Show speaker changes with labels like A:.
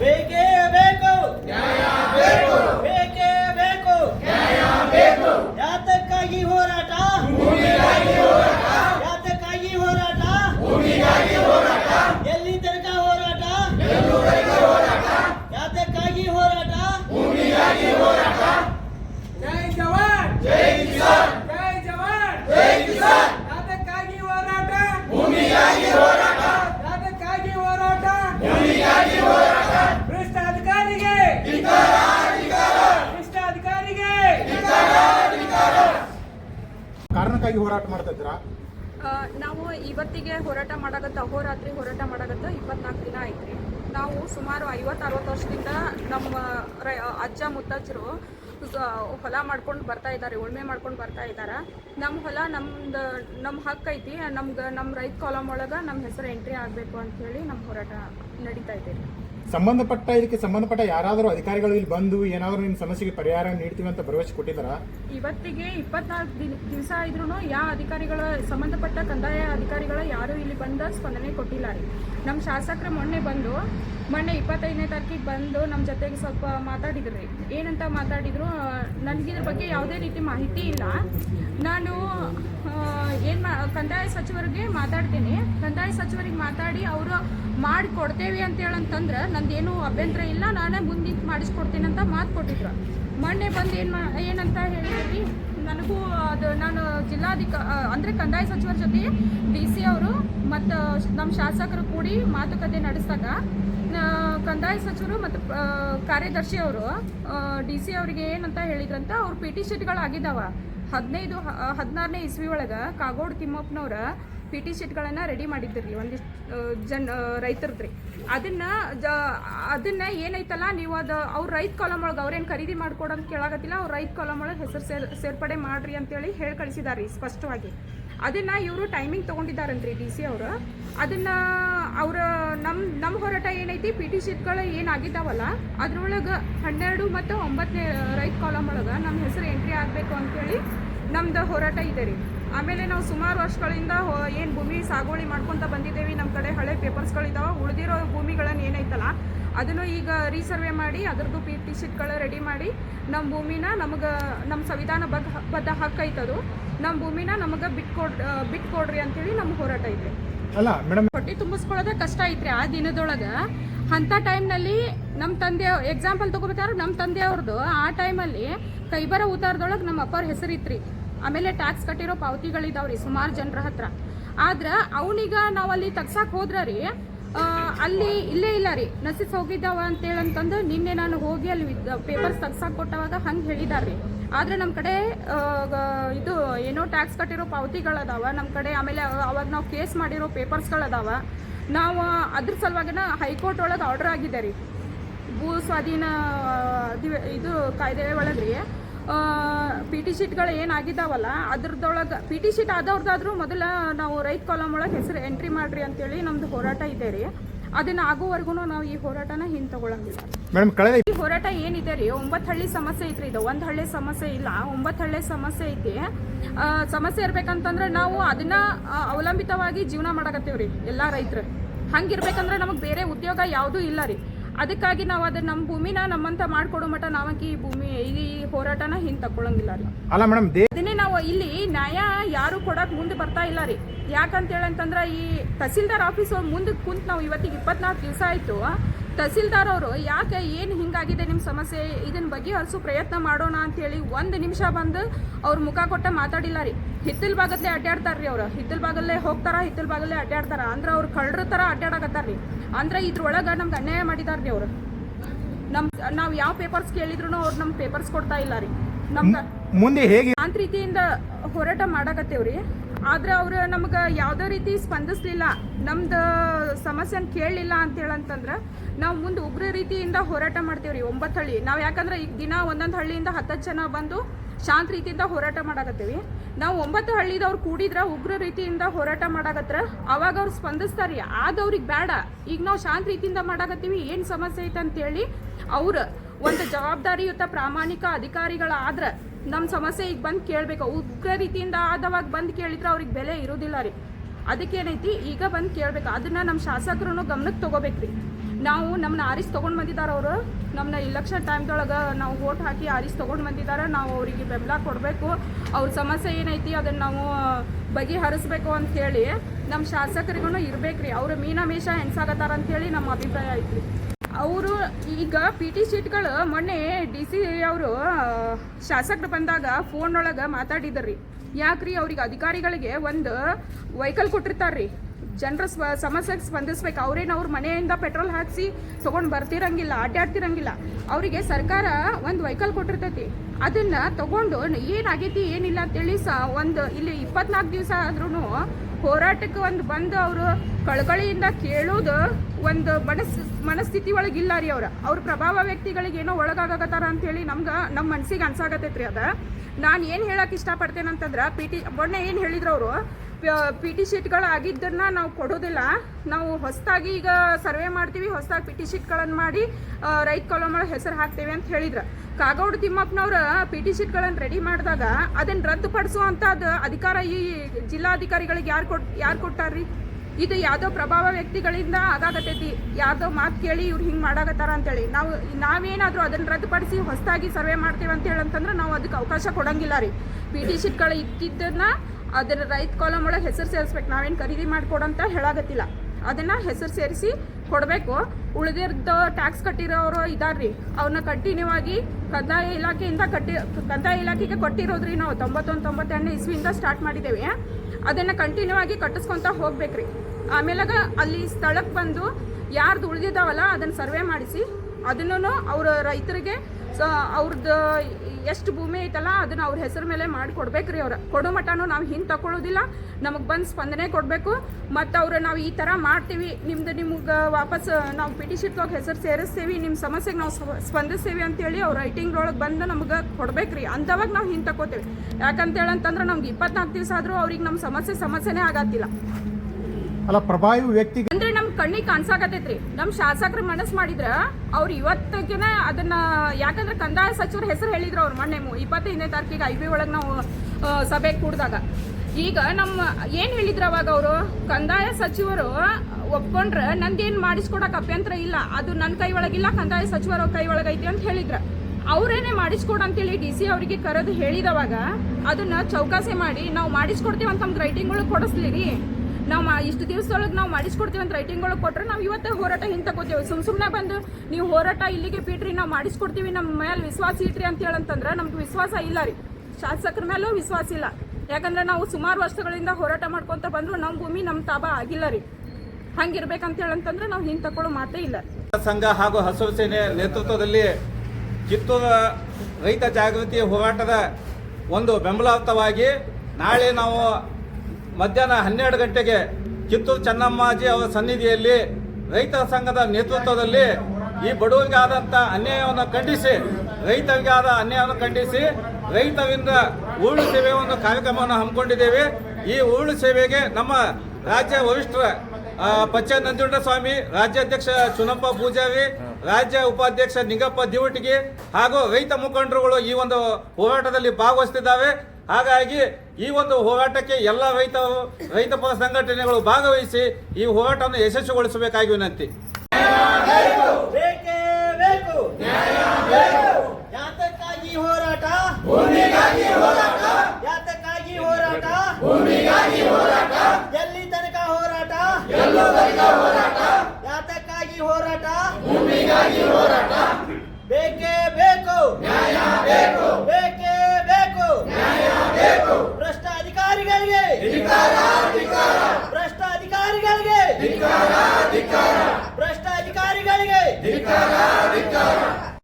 A: ಬೇಕೇ ಬೇಕು ಬೇಕೇ ಬೇಕು ಯಾತಕ್ಕಾಗಿ ಹೋರಾಟ ಯಾತಕ್ಕಾಗಿ ಹೋರಾಟ ಎಲ್ಲಿ ತನಕ ಹೋರಾಟ ಯಾತಕ್ಕಾಗಿ ಹೋರಾಟ
B: ಜೈ ಜವಾನ್ ಜೈ ಕಿಸಾನ್ ಜೈ ಜವಾನ್ ಜೈ ಕಿಸಾನ್ ಯಾತಕ್ಕಾಗಿ ಹೋರಾಟ ಭೂಮಿಗಾಗಿ ಹೋರಾಟ ಯಾತಕ್ಕಾಗಿ ಹೋರಾಟ ಭೂಮಿಗಾಗಿ ಹೋರಾಟ ಭ್ರಷ್ಟ ಅಧಿಕಾರಿಗೆ ಭ್ರಷ್ಟ ಅಧಿಕಾರಿಗೆ
C: ಕಾರಣಕ್ಕಾಗಿ ಹೋರಾಟ ಮಾಡ್ತಾ
D: ನಾವು ಇವತ್ತಿಗೆ ಹೋರಾಟ ಮಾಡಾಗತ್ತ ಅಹೋರಾತ್ರಿ ಹೋರಾಟ ಮಾಡಾಗತ್ತ ಇಪ್ಪತ್ನಾಲ್ಕು ದಿನ ಐತ್ರಿ ನಾವು ಸುಮಾರು ಐವತ್ತು ಅರವತ್ತು ವರ್ಷದಿಂದ ನಮ್ಮ ಅಜ್ಜ ಮುತ್ತಜ್ಜರು ಹೊಲ ಮಾಡ್ಕೊಂಡು ಬರ್ತಾ ಇದ್ದಾರೆ, ಉಳ್ಮೆ ಮಾಡ್ಕೊಂಡು ಬರ್ತಾ ಇದ್ದಾರೆ. ನಮ್ಮ ಹೊಲ ನಮ್ದು ನಮ್ಮ ಹಕ್ಕು ಐತಿ, ನಮ್ಗೆ ನಮ್ಮ ರೈತ ಕಾಲಮ್ ಒಳಗೆ ನಮ್ಮ ಹೆಸರು ಎಂಟ್ರಿ ಆಗಬೇಕು ಹೇಳಿ ನಮ್ಮ ಹೋರಾಟ ನಡೀತಾ ಇದೆ.
C: ಸಂಬಂಧಪಟ್ಟ ಇದಕ್ಕೆ ಸಂಬಂಧಪಟ್ಟ ಯಾರಾದರೂ ಅಧಿಕಾರಿಗಳು ಇಲ್ಲಿ ಬಂದು ಏನಾದರೂ ನಿಮ್ಮ ಸಮಸ್ಯೆಗೆ ಪರಿಹಾರ ನೀಡ್ತೀವಿ ಅಂತ ಭರವಸೆ ಕೊಟ್ಟಿದ್ದಾರಾ?
D: ಇವತ್ತಿಗೆ ಇಪ್ಪತ್ನಾಲ್ಕು ದಿವಸ ಇದ್ರೂ ಯಾವ ಅಧಿಕಾರಿಗಳ, ಸಂಬಂಧಪಟ್ಟ ಕಂದಾಯ ಅಧಿಕಾರಿಗಳ ಯಾರು ಇಲ್ಲಿ ಬಂದ ಸ್ಪಂದನೆ ಕೊಟ್ಟಿಲ್ಲ ರೀ. ನಮ್ಮ ಶಾಸಕರು ಮೊನ್ನೆ ಬಂದು ಮೊನ್ನೆ ಇಪ್ಪತ್ತೈದನೇ ತಾರೀಕಿಗೆ ಬಂದು ನಮ್ಮ ಜೊತೆಗೆ ಸ್ವಲ್ಪ ಮಾತಾಡಿದ್ರಿ. ಏನಂತ ಮಾತಾಡಿದ್ರು ನನಗೆ ಇದ್ರ ಬಗ್ಗೆ ಯಾವುದೇ ರೀತಿ ಮಾಹಿತಿ ಇಲ್ಲ. ನಾನು ಏನು ಮಾ, ಕಂದಾಯ ಸಚಿವರಿಗೆ ಮಾತಾಡ್ತೀನಿ. ಕಂದಾಯ ಸಚಿವರಿಗೆ ಮಾತಾಡಿ ಅವರು ಮಾಡಿ ಅಂತೇಳಂತಂದ್ರೆ ನಂದೇನು ಅಭ್ಯಂತರ ಇಲ್ಲ. ನಾನೇ ಮುಂದಿಂತ ಮಾಡಿಸ್ಕೊಡ್ತೀನಿ ಅಂತ ಮಾತು ಕೊಟ್ಟಿದ್ರು. ಮೊನ್ನೆ ಬಂದು ಏನು ಮಾ, ಏನಂತ ಹೇಳಿದ್ರಿ? ನನಗೂ ಅದು ನಾನು ಜಿಲ್ಲಾಧಿಕ ಅಂದರೆ ಕಂದಾಯ ಸಚಿವರ ಜೊತೆ ಡಿ ಸಿ ಅವರು ಮತ್ತು ನಮ್ಮ ಶಾಸಕರು ಕೂಡಿ ಮಾತುಕತೆ ನಡೆಸಿದಾಗ ಕಂದಾಯ ಸಚಿವರು ಮತ್ತು ಕಾರ್ಯದರ್ಶಿಯವರು ಡಿ ಸಿ ಅವರಿಗೆ ಏನಂತ ಹೇಳಿದ್ರಂತ ಅವ್ರು ಪಿ ಟಿ ಶೀಟ್ಗಳು ಆಗಿದ್ದಾವೆ ಹದಿನೈದು, ಹದಿನಾರನೇ ಇಸ್ವಿ ಒಳಗೆ ಕಾಗೋಡು ತಿಮ್ಮಪ್ಪನವ್ರ ಪಿ ಟಿ ಶೀಟ್ಗಳನ್ನು ರೆಡಿ ಮಾಡಿದ್ದಿರಲಿ ಒಂದಿಷ್ಟು ಜನ ರೈತರದ್ರಿ. ಅದನ್ನ ಜ, ಅದನ್ನ ಏನೈತಲ್ಲ ನೀವು ಅದು, ಅವ್ರ ರೈತ ಕಾಲಮ್ ಒಳಗೆ ಅವ್ರೇನು ಖರೀದಿ ಮಾಡ್ಕೊಡೋದು ಕೇಳಾಗತ್ತಿಲ್ಲ ಅವ್ರ ರೈತ ಕಾಲಮ್ ಒಳಗೆ ಹೆಸರು ಸೇರ್, ಸೇರ್ಪಡೆ ಮಾಡ್ರಿ ಅಂತೇಳಿ ಹೇಳಿ ಕಳಿಸಿದಾರೆ ಸ್ಪಷ್ಟವಾಗಿ. ಅದನ್ನ ಇವರು ಟೈಮಿಂಗ್ ತೊಗೊಂಡಿದ್ದಾರಂತ್ರಿ ಡಿ ಸಿ ಅವರು. ಅದನ್ನ ಅವರ ನಮ್ಮ ನಮ್ಮ ಹೋರಾಟ ಏನೈತಿ ಪಿ ಟಿ ಶೀಟ್ಗಳು ಏನಾಗಿದ್ದಾವಲ್ಲ ಅದ್ರೊಳಗೆ ಹನ್ನೆರಡು ಮತ್ತು ಒಂಬತ್ತನೇ ರೈತ ಕಾಲಮ್ ಒಳಗೆ ನಮ್ಮ ಹೆಸರು ಎಂಟ್ರಿ ಆಗಬೇಕು ಅಂತೇಳಿ ನಮ್ದು ಹೋರಾಟ ಇದೆ ರೀ. ಆಮೇಲೆ ನಾವು ಸುಮಾರು ವರ್ಷಗಳಿಂದ ಏನು ಭೂಮಿ ಸಾಗುವಳಿ ಮಾಡ್ಕೊತ ಬಂದಿದ್ದೇವೆ. ನಮ್ಮ ಕಡೆ ಹಳೆ ಪೇಪರ್ಸ್ಗಳಿದ್ದಾವೆ ಉಳಿದಿರೋ ಭೂಮಿಗಳನ್ನು ಏನೈತಲ್ಲ ಅದನ್ನು ಈಗ ರೀಸರ್ವೆ ಮಾಡಿ ಅದರದ್ದು ಪಿ ಟಿ ಶೀಟ್ಗಳು ರೆಡಿ ಮಾಡಿ ನಮ್ಮ ಭೂಮಿನ ನಮಗೆ ನಮ್ಮ ಸಂವಿಧಾನ ಬದ್ಧ ಬದ್ಧ ಹಕ್ಕು ಐತದು. ನಮ್ಮ ಭೂಮಿನ ನಮಗೆ ಬಿಟ್ಕೊಡ್ ಬಿಟ್ಕೊಡ್ರಿ ಅಂತೇಳಿ ನಮ್ಮ ಹೋರಾಟ ಇದೆ
C: ಅಲ್ಲ ಮೇಡಮ್
D: ಹೊಟ್ಟೆ ತುಂಬಿಸ್ಕೊಳ್ಳೋದೇ ಕಷ್ಟ ಐತ್ರಿ ಆ ದಿನದೊಳಗೆ. ಅಂಥ ಟೈಮ್ನಲ್ಲಿ ನಮ್ಮ ತಂದೆ ಎಕ್ಸಾಂಪಲ್ ತಗೋಬೇಕಾದ್ರೆ ನಮ್ಮ ತಂದೆಯವ್ರದ್ದು ಆ ಟೈಮಲ್ಲಿ ಕೈಬರ ಉತ್ತಾರದೊಳಗೆ ನಮ್ಮ ಅಪ್ಪವ್ರ ಹೆಸರು ಇತ್ರಿ ಆಮೇಲೆ ಟ್ಯಾಕ್ಸ್ ಕಟ್ಟಿರೋ ಪಾವತಿಗಳಿದಾವ್ರಿ ಸುಮಾರು ಜನರ ಹತ್ರ. ಆದ್ರೆ ಅವನೀಗ ನಾವಲ್ಲಿ ಅಲ್ಲಿ ತಗ್ಸಕ್ಕೆ ಹೋದ್ರ ರೀ ಅಲ್ಲಿ ಇಲ್ಲೇ ಇಲ್ಲ ರೀ ನಸಿಸ್ ಹೋಗಿದ್ದಾವ ಅಂತೇಳಂತಂದು ನಿನ್ನೆ ನಾನು ಹೋಗಿ ಅಲ್ಲಿ ಪೇಪರ್ಸ್ ತಗ್ಸಕ್ಕೆ ಕೊಟ್ಟವಾಗ ಹಂಗೆ ಹೇಳಿದಾರ್ರಿ ಆದ್ರೆ ನಮ್ಮ ಕಡೆ ಇದು ಏನೋ ಟ್ಯಾಕ್ಸ್ ಕಟ್ಟಿರೋ ಪಾವತಿಗಳದಾವ ನಮ್ಮ ಕಡೆ ಆಮೇಲೆ ಅವಾಗ ನಾವು ಕೇಸ್ ಮಾಡಿರೋ ಪೇಪರ್ಸ್ಗಳದಾವ ನಾವು ಅದ್ರ ಸಲುವಾಗಿನ ಹೈಕೋರ್ಟ್ ಒಳಗೆ ಆರ್ಡರ್ ಆಗಿದೆ ರೀ. ಭೂ ಸ್ವಾಧೀನ ಇದು ಕಾಯ್ದೆ ಒಳಗೆ ರೀ. ಪಿ ಟಿ ಶೀಟ್ಗಳು ಏನಾಗಿದ್ದಾವಲ್ಲ ಅದ್ರದೊಳಗೆ ಪಿ ಟಿ ಶೀಟ್ ಆದವ್ರದ್ದಾದ್ರೂ ಮೊದಲ ನಾವು ರೈತ ಕಾಲಮ್ ಒಳಗೆ ಹೆಸರು ಎಂಟ್ರಿ ಮಾಡ್ರಿ ಅಂತೇಳಿ ನಮ್ದು ಹೋರಾಟ ಇದೆ ರೀ. ಅದನ್ನ ಆಗೋವರೆಗೂ ನಾವು ಈ ಹೋರಾಟನ ಹಿಂದೆ ತಗೊಳಂಗಿಲ್ಲ.
C: ಮೇಡಮ್ ಕಳೆದ
D: ಈ ಹೋರಾಟ ಏನಿದೆ ರೀ ಒಂಬತ್ತು ಹಳ್ಳಿ ಸಮಸ್ಯೆ ಐತ್ರಿ ಇದು. ಒಂದು ಹಳ್ಳಿ ಸಮಸ್ಯೆ ಇಲ್ಲ ಒಂಬತ್ತು ಹಳ್ಳಿ ಸಮಸ್ಯೆ ಐತಿ. ಸಮಸ್ಯೆ ಇರ್ಬೇಕಂತಂದ್ರೆ ನಾವು ಅದನ್ನ ಅವಲಂಬಿತವಾಗಿ ಜೀವನ ಮಾಡಕತ್ತೀವ್ರಿ ಎಲ್ಲ ರೈತರು. ಹಂಗಿರ್ಬೇಕಂದ್ರೆ ನಮಗೆ ಬೇರೆ ಉದ್ಯೋಗ ಯಾವುದೂ ಇಲ್ಲ ರೀ. ಅದಕ್ಕಾಗಿ ನಾವು ಅದನ್ನ ನಮ್ಮ ಭೂಮಿನ ನಮ್ಮಂತ ಮಾಡ್ಕೊಡೋ ಮಟ್ಟ ನಾವಕ್ಕೆ ಈ ಭೂಮಿ ಈ ಹೋರಾಟನ ಹಿಂದೆ ತಕ್ಕೊಳಂಗಿಲ್ಲ ರೀ.
C: ಅಲ್ಲ ಮೇಡಮ್
D: ಅದನ್ನೇ ನಾವು ಇಲ್ಲಿ ನ್ಯಾಯ ಯಾರು ಕೊಡಕ್ ಮುಂದೆ ಬರ್ತಾ ಇಲ್ಲ ರೀ. ಯಾಕಂತ ಹೇಳಂತಂದ್ರ ಈ ತಹಸೀಲ್ದಾರ್ ಆಫೀಸ್ ಮುಂದೆ ಕುಂತ ನಾವು ಇವತ್ತಿಗೆ ಇಪ್ಪತ್ನಾಲ್ಕು ದಿವಸ ಆಯ್ತು. ತಹಸೀಲ್ದಾರ್ ಅವರು ಯಾಕೆ ಏನು ಹಿಂಗಾಗಿದೆ ನಿಮ್ಮ ಸಮಸ್ಯೆ? ಇದನ್ನ ಬಗೆಹರಿಸೋ ಪ್ರಯತ್ನ ಮಾಡೋಣ ಅಂತೇಳಿ ಒಂದು ನಿಮಿಷ ಬಂದು ಅವ್ರ ಮುಖ ಕೊಟ್ಟ ಮಾತಾಡಿಲ್ಲ ರೀ. ಹಿತ್ತಲ್ ಭಾಗದಲ್ಲೇ ಅಡ್ಡಾಡ್ತಾರ್ರಿ ಅವ್ರು. ಹಿತ್ತಲ್ ಭಾಗಲ್ಲೇ ಹೋಗ್ತಾರ ಹಿತ್ತಲ್ ಭಾಗಲ್ಲೇ ಅಡ್ಡಾಡ್ತಾರ ಅಂದ್ರೆ ಅವ್ರು ಕಳ್ಳರ ಥರ ಅಡ್ಡಾಡಕತ್ತಾರ್ರಿ ಅಂದ್ರೆ ಇದ್ರೊಳಗೆ ನಮ್ಗೆ ಅನ್ಯಾಯ ಮಾಡಿದಾರ್ರಿ ಅವರು. ನಮ್ ನಾವು ಯಾವ ಪೇಪರ್ಸ್ ಕೇಳಿದ್ರು ಅವ್ರು ನಮ್ಮ ಪೇಪರ್ಸ್ ಕೊಡ್ತಾ ಇಲ್ಲ ರೀ. ನಮ್ಗೆ
C: ಮುಂದೆ ಹೇಗೆ
D: ಶಾಂತ ರೀತಿಯಿಂದ ಹೋರಾಟ ಮಾಡಾಕತ್ತೇವ್ರಿ. ಆದ್ರೆ ಅವ್ರು ನಮ್ಗೆ ಯಾವುದೇ ರೀತಿ ಸ್ಪಂದಿಸ್ಲಿಲ್ಲ. ನಮ್ದು ಸಮಸ್ಯೆನ ಕೇಳಲಿಲ್ಲ ಅಂತ ಹೇಳಂತಂದ್ರೆ ನಾವು ಮುಂದೆ ಉಗ್ರ ರೀತಿಯಿಂದ ಹೋರಾಟ ಮಾಡ್ತೇವ್ರಿ ಒಂಬತ್ತು ಹಳ್ಳಿ. ನಾವು ಯಾಕಂದ್ರೆ ಈಗ ದಿನ ಒಂದೊಂದು ಹಳ್ಳಿಯಿಂದ ಹತ್ತತ್ತು ಜನ ಬಂದು ಶಾಂತ ರೀತಿಯಿಂದ ಹೋರಾಟ ಮಾಡಾಕತ್ತೀವಿ. ನಾವು ಒಂಬತ್ತು ಹಳ್ಳಿದವ್ರು ಕೂಡಿದ್ರ ಉಗ್ರ ರೀತಿಯಿಂದ ಹೋರಾಟ ಮಾಡಾಕತ್ರ ಅವಾಗ ಅವ್ರು ಸ್ಪಂದಿಸ್ತಾರೆ. ಆದವ್ರಿಗೆ ಬೇಡ ಈಗ ನಾವು ಶಾಂತ ರೀತಿಯಿಂದ ಮಾಡಾಕತ್ತೀವಿ, ಏನು ಸಮಸ್ಯೆ ಐತೆ ಅಂತೇಳಿ ಅವ್ರು ಒಂದು ಜವಾಬ್ದಾರಿಯುತ ಪ್ರಾಮಾಣಿಕ ಅಧಿಕಾರಿಗಳಾದ್ರೆ ನಮ್ಮ ಸಮಸ್ಯೆ ಈಗ ಬಂದು ಕೇಳಬೇಕು. ಉಗ್ರ ರೀತಿಯಿಂದ ಆದವಾಗ ಬಂದು ಕೇಳಿದ್ರೆ ಅವ್ರಿಗೆ ಬೆಲೆ ಇರೋದಿಲ್ಲ ರೀ. ಅದಕ್ಕೇನೈತಿ ಈಗ ಬಂದು ಕೇಳಬೇಕು. ಅದನ್ನ ನಮ್ಮ ಶಾಸಕರು ಗಮನಕ್ಕೆ ರೀ. ನಾವು ನಮ್ಮನ್ನ ಆರಿಸ್ ತೊಗೊಂಡು ಬಂದಿದ್ದಾರೆ ಅವರು. ನಮ್ಮನ್ನ ಇಲೆಕ್ಷನ್ ಟೈಮ್ದೊಳಗೆ ನಾವು ವೋಟ್ ಹಾಕಿ ಆರಿಸ್ ತೊಗೊಂಡು ಬಂದಿದ್ದಾರೆ ನಾವು ಅವರಿಗೆ ಬೆಂಬಲ ಕೊಡಬೇಕು. ಅವ್ರ ಸಮಸ್ಯೆ ಏನೈತಿ? ಅದನ್ನು ನಾವು ಬಗೆಹರಿಸ್ಬೇಕು ಅಂತ ಹೇಳಿ ನಮ್ಮ ಶಾಸಕರಿಗೂ ಇರ್ಬೇಕ್ರಿ ಅವ್ರ ಮೀನಾಮೇಷ ಅಂತ ಹೇಳಿ ನಮ್ಮ ಅಭಿಪ್ರಾಯ ಐತ್ರಿ. ಅವರು ಈಗ ಪಿ ಟಿ ಶೀಟ್ಗಳು ಮೊನ್ನೆ ಡಿ ಸಿ ಅವರು ಶಾಸಕರು ಬಂದಾಗ ಫೋನ್ ಒಳಗೆ ಮಾತಾಡಿದ್ರಿ. ಯಾಕ್ರಿ ಅವ್ರಿಗೆ ಅಧಿಕಾರಿಗಳಿಗೆ ಒಂದು ವೆಹಿಕಲ್ ಕೊಟ್ಟಿರ್ತಾರ್ರಿ. ಜನರ ಸ್ವ ಸಮಸ್ಯೆಗೆ ಸ್ಪಂದಿಸ್ಬೇಕು. ಅವ್ರೇನು ಅವ್ರ ಮನೆಯಿಂದ ಪೆಟ್ರೋಲ್ ಹಾಕಿಸಿ ತೊಗೊಂಡು ಬರ್ತಿರಂಗಿಲ್ಲ ಅಡ್ಡಾಡ್ತಿರಂಗಿಲ್ಲ ಅವರಿಗೆ ಸರ್ಕಾರ ಒಂದು ವೆಹಿಕಲ್ ಕೊಟ್ಟಿರ್ತೈತಿ. ಅದನ್ನು ತೊಗೊಂಡು ಏನಾಗೈತಿ, ಏನಿಲ್ಲ ಅಂತೇಳಿ ಸ, ಒಂದು ಇಲ್ಲಿ ಇಪ್ಪತ್ನಾಲ್ಕು ದಿವಸ ಆದ್ರೂ ಹೋರಾಟಕ್ಕೆ ಒಂದು ಬಂದು ಅವರು ಕಳಕಳಿಯಿಂದ ಕೇಳೋದು ಒಂದು ಮನಸ್, ಮನಸ್ಥಿತಿ ಒಳಗಿಲ್ಲ ರೀ ಅವ್ರ. ಅವ್ರ ಪ್ರಭಾವ ವ್ಯಕ್ತಿಗಳಿಗೆ ಏನೋ ಒಳಗಾಗತ್ತಾರ ಅಂತೇಳಿ ನಮ್ಗೆ ನಮ್ಮ ಮನ್ಸಿಗೆ ಅನ್ಸಾಗತ್ತೈತ್ರಿ ಅದ. ನಾನು ಏನು ಹೇಳಕ್ಕೆ ಇಷ್ಟಪಡ್ತೇನೆ ಅಂತಂದ್ರೆ ಪಿ ಟಿ, ಮೊನ್ನೆ ಏನು ಹೇಳಿದ್ರು ಅವರು, ಪಿ ಟಿ ಶೀಟ್ಗಳು ಆಗಿದ್ದನ್ನ ನಾವು ಕೊಡೋದಿಲ್ಲ. ನಾವು ಹೊಸದಾಗಿ ಈಗ ಸರ್ವೆ ಮಾಡ್ತೀವಿ, ಹೊಸದಾಗಿ ಪಿ ಟಿ ಶೀಟ್ಗಳನ್ನು ಮಾಡಿ ರೈತ ಕಾಲಮ್ ಹೆಸರು ಹಾಕ್ತೇವೆ ಅಂತ ಹೇಳಿದ್ರು. ಕಾಗೋಡು ತಿಮ್ಮಪ್ಪನವ್ರ ಪಿ ಟಿ ಶೀಟ್ಗಳನ್ನು ರೆಡಿ ಮಾಡಿದಾಗ ಅದನ್ನು ರದ್ದುಪಡಿಸುವಂಥದ್ದು ಅಧಿಕಾರ ಈ ಜಿಲ್ಲಾಧಿಕಾರಿಗಳಿಗೆ ಯಾರು ಕೊಟ್, ಯಾರು ಕೊಟ್ಟಾರ್ರಿ? ಇದು ಯಾವುದೋ ಪ್ರಭಾವ ವ್ಯಕ್ತಿಗಳಿಂದ ಅದಾಗತೈತಿ ಯಾವುದೋ ಮಾತು ಕೇಳಿ ಇವ್ರು ಹಿಂಗೆ ಮಾಡಾಕತ್ತಾರ ಅಂತೇಳಿ. ನಾವು ನಾವೇನಾದರೂ ಅದನ್ನು ರದ್ದುಪಡಿಸಿ ಹೊಸದಾಗಿ ಸರ್ವೆ ಮಾಡ್ತೇವೆ ಅಂತ ಹೇಳಂತಂದ್ರೆ ನಾವು ಅದಕ್ಕೆ ಅವಕಾಶ ಕೊಡಂಗಿಲ್ಲ ರೀ. ಪಿ ಟಿ ಶೀಟ್ಗಳು ಇದ್ದಿದ್ದನ್ನ ಅದನ್ನ ರೈತ ಕಾಲಮ್ ಒಳಗೆ ಹೆಸರು ಸೇರಿಸ್ಬೇಕು. ನಾವೇನು ಖರೀದಿ ಮಾಡಿಕೊಡಂತ ಹೇಳಾಗತ್ತಿಲ್ಲ ಅದನ್ನು ಹೆಸರು ಸೇರಿಸಿ ಕೊಡಬೇಕು. ಉಳಿದಿರ್ದ ಟ್ಯಾಕ್ಸ್ ಕಟ್ಟಿರೋರು ಇದಾರ್ರಿ. ಅವ್ರನ್ನ ಕಂಟಿನ್ಯೂ ಆಗಿ ಕಂದಾಯ ಇಲಾಖೆಯಿಂದ ಕಟ್ಟಿ, ಕಂದಾಯ ಇಲಾಖೆಗೆ ಕೊಟ್ಟಿರೋದ್ರಿ ನಾವು ತೊಂಬತ್ತೊಂದು, ತೊಂಬತ್ತೆರಡನೇ ಇಸ್ವಿಯಿಂದ ಸ್ಟಾರ್ಟ್ ಮಾಡಿದ್ದೇವೆ. ಅದನ್ನು ಕಂಟಿನ್ಯೂ ಆಗಿ ಕಟ್ಟಿಸ್ಕೊತ ಹೋಗ್ಬೇಕ್ರಿ. ಆಮೇಲಾಗ ಅಲ್ಲಿ ಸ್ಥಳಕ್ಕೆ ಬಂದು ಯಾರ್ದು ಉಳಿದಿದ್ದಾವಲ್ಲ ಅದನ್ನು ಸರ್ವೆ ಮಾಡಿಸಿ. ಅದನ್ನು ಅವ್ರ ರೈತರಿಗೆ ಸ ಅವ್ರದ್ದು ಎಷ್ಟು ಭೂಮಿ ಐತಲ್ಲ ಅದನ್ನು ಅವ್ರ ಹೆಸರು ಮೇಲೆ ಮಾಡಿ ಕೊಡ್ಬೇಕ್ರಿ ಅವ್ರ. ಕೊಡೋ ಮಟ್ಟನು ನಾವು ಹಿಂದೆ ತಕೊಳ್ಳೋದಿಲ್ಲ. ನಮಗೆ ಬಂದು ಸ್ಪಂದನೆ ಕೊಡಬೇಕು. ಮತ್ತು ಅವ್ರು ನಾವು ಈ ಥರ ಮಾಡ್ತೀವಿ. ನಿಮ್ದು ನಿಮ್ಗೆ ವಾಪಸ್ ನಾವು ಪಿ ಟಿ ಶೀಟ್ಗೆ ಹೆಸರು ಸೇರಿಸ್ತೀವಿ. ನಿಮ್ಮ ಸಮಸ್ಯೆಗೆ ನಾವು ಸ್ಪ- ಸ್ಪಂದಿಸ್ತೀವಿ ಅಂತೇಳಿ ಅವ್ರ ರೈಟಿಂಗ್ ಒಳಗೆ ಬಂದು ನಮ್ಗೆ ಕೊಡ್ಬೇಕ್ರಿ. ಅಂಥವಾಗ ನಾವು ಹಿಂದೆ ತಕೋತೇವಿ ಯಾಕಂತೇಳಿ ಅಂತಂದ್ರೆ ನಮ್ಗೆ ಇಪ್ಪತ್ನಾಲ್ಕು ದಿವಸ ಆದರೂ ಅವ್ರಿಗೆ ನಮ್ಮ ಸಮಸ್ಯೆ ಸಮಸ್ಯೆನೇ ಆಗತ್ತಿಲ್ಲ.
C: ಅಲ್ಲ ಪ್ರಭಾವಿ ವ್ಯಕ್ತಿ
D: ಅಂದ್ರೆ ನಮ್ ಕಣ್ಣಿಗೆ ಕಾಣಿಸಾಕತೈತ್ರಿ ನಮ್ಮ ಶಾಸಕರು ಮನಸ್ ಮಾಡಿದ್ರ ಅವ್ರು ಇವತ್ತಿಗೆನ ಅದನ್ನ ಯಾಕಂದ್ರೆ ಕಂದಾಯ ಸಚಿವರ ಹೆಸರು ಹೇಳಿದ್ರು ಅವ್ರು ಮೊನ್ನೆ ಇಪ್ಪತ್ತೈದನೇ ತಾರೀಕಿಗೆ ಐ ಬಿ ಒಳಗೆ ನಾವು ಸಭೆ ಕೂಡಿದಾಗ. ಈಗ ನಮ್ಮ ಏನು ಹೇಳಿದ್ರು ಅವಾಗ ಅವರು? ಕಂದಾಯ ಸಚಿವರು ಒಪ್ಕೊಂಡ್ರೆ ನಂದೇನ್ ಮಾಡಿಸ್ಕೊಡಕ್ ಅಭ್ಯಂತರ ಇಲ್ಲ. ಅದು ನನ್ನ ಕೈ ಒಳಗಿಲ್ಲ ಕಂದಾಯ ಸಚಿವರ ಕೈ ಒಳಗೈತಿ ಅಂತ ಹೇಳಿದ್ರ. ಅವರೇನೆ ಮಾಡಿಸ್ಕೊಡು ಅಂತೇಳಿ ಡಿ ಸಿ ಅವರಿಗೆ ಕರೆದು ಹೇಳಿದವಾಗ ಅದನ್ನ ಚೌಕಾಸಿ ಮಾಡಿ ನಾವು ಮಾಡಿಸ್ಕೊಡ್ತೀವಿ ಅಂತ ನಮ್ಗೆ ರೈಟಿಂಗ್ ಒಳಗೆ ಕೊಡಿಸ್ಲಿರಿ. ನಾವು ಮಾ ಇಷ್ಟು ದಿವಸದೊಳಗೆ ನಾವು ಮಾಡಿಸ್ಕೊಡ್ತೀವಿ ಅಂತ ರೈಟಿಂಗ್ ಒಳಗೆ ಕೊಟ್ಟರೆ ನಾವು ಇವತ್ತೇ ಹೋರಾಟ ಹಿಂಗೆ ಸುಮ್ ಸುಮ್ಮನೆ ಬಂದು ನೀವು ಹೋರಾಟ ಇಲ್ಲಿಗೆ ಬಿಡ್ರಿ ನಾವು ಮಾಡಿಸ್ಕೊಡ್ತೀವಿ ನಮ್ಮ ಮೇಲೆ ವಿಶ್ವಾಸ ಇಟ್ರಿ ಅಂತ ಹೇಳಂತಂದ್ರೆ ನಮ್ಗೆ ವಿಶ್ವಾಸ ಇಲ್ಲ ರೀ. ಶಾಸಕರ ಮೇಲೂ ವಿಶ್ವಾಸ ಇಲ್ಲ. ಯಾಕಂದ್ರೆ ನಾವು ಸುಮಾರು ವರ್ಷಗಳಿಂದ ಹೋರಾಟ ಮಾಡ್ಕೊತ ಬಂದ್ರು ನಮ್ಮ ಭೂಮಿ ನಮ್ಮ ತಾಬ ಆಗಿಲ್ಲ ರೀ. ಹಂಗಿರ್ಬೇಕಂತ ಹೇಳಂತಂದ್ರೆ ನಾವು ಹಿಂದೆ ತಕೊಳ್ಳೋ ಮಾತೇ ಇಲ್ಲ.
E: ಸಂಘ ಹಾಗೂ ಹಸಿರು ಸೇನೆ ನೇತೃತ್ವದಲ್ಲಿ ಕಿತ್ತೂರ ರೈತ ಜಾಗೃತಿ ಹೋರಾಟದ ಒಂದು ಬೆಂಬಲಾರ್ಥವಾಗಿ ನಾಳೆ ನಾವು ಮಧ್ಯಾಹ್ನ ಹನ್ನೆರಡು ಗಂಟೆಗೆ ಕಿತ್ತೂರು ಚೆನ್ನಮ್ಮಾಜಿ ಅವರ ಸನ್ನಿಧಿಯಲ್ಲಿ ರೈತ ಸಂಘದ ನೇತೃತ್ವದಲ್ಲಿ ಈ ಬಡವರಿಗೆ ಆದಂಥ ಅನ್ಯಾಯವನ್ನು ಖಂಡಿಸಿ, ರೈತರಿಗೆ ಆದ ಅನ್ಯಾಯವನ್ನು ಖಂಡಿಸಿ, ರೈತರಿಂದ ಉರುಳು ಸೇವೆ ಒಂದು ಕಾರ್ಯಕ್ರಮವನ್ನು ಹಮ್ಮಿಕೊಂಡಿದ್ದೇವೆ. ಈ ಉರುಳು ಸೇವೆಗೆ ನಮ್ಮ ರಾಜ್ಯ ವರಿಷ್ಠರ ಪಚ್ಚ ನಂಜುಂಡ ಸ್ವಾಮಿ ರಾಜ್ಯಾಧ್ಯಕ್ಷ ಚುನಪ್ಪ ಪೂಜಾರಿ, ರಾಜ್ಯ ಉಪಾಧ್ಯಕ್ಷ ನಿಂಗಪ್ಪ ದಿವಟಿಗೆ ಹಾಗೂ ರೈತ ಮುಖಂಡರುಗಳು ಈ ಒಂದು ಹೋರಾಟದಲ್ಲಿ ಭಾಗವಹಿಸುತ್ತಿದ್ದಾವೆ. ಹಾಗಾಗಿ ಈ ಒಂದು ಹೋರಾಟಕ್ಕೆ ಎಲ್ಲ ರೈತ ರೈತಪರ ಸಂಘಟನೆಗಳು ಭಾಗವಹಿಸಿ ಈ ಹೋರಾಟವನ್ನು ಯಶಸ್ವಿಗೊಳಿಸಬೇಕಾಗಿ ವಿನಂತಿ.
A: ಬೇಕೇ ಬೇಕು. ಯಾತಕ್ಕಾಗಿ ಹೋರಾಟ? ಯಾತಕ್ಕಾಗಿ